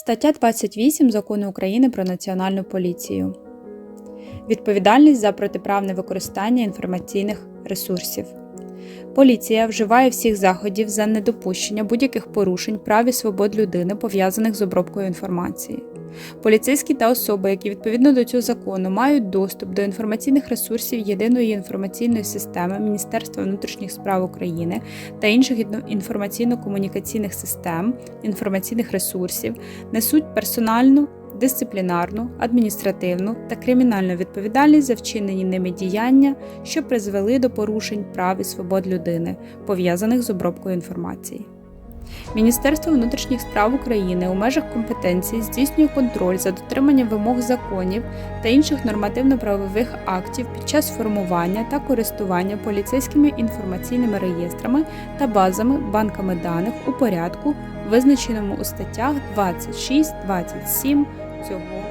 Стаття 28 Закону України про Національну поліцію. Відповідальність за протиправне використання інформаційних ресурсів. Поліція вживає всіх заходів за недопущення будь-яких порушень прав і свобод людини, пов'язаних з обробкою інформації. Поліцейські та особи, які відповідно до цього закону мають доступ до інформаційних ресурсів єдиної інформаційної системи Міністерства внутрішніх справ України та інших інформаційно-комунікаційних систем, інформаційних ресурсів, несуть персональну, дисциплінарну, адміністративну та кримінальну відповідальність за вчинені ними діяння, що призвели до порушень прав і свобод людини, пов'язаних з обробкою інформації. Міністерство внутрішніх справ України у межах компетенції здійснює контроль за дотриманням вимог законів та інших нормативно-правових актів під час формування та користування поліцейськими інформаційними реєстрами та базами банками даних у порядку, визначеному у статтях 26-27 цього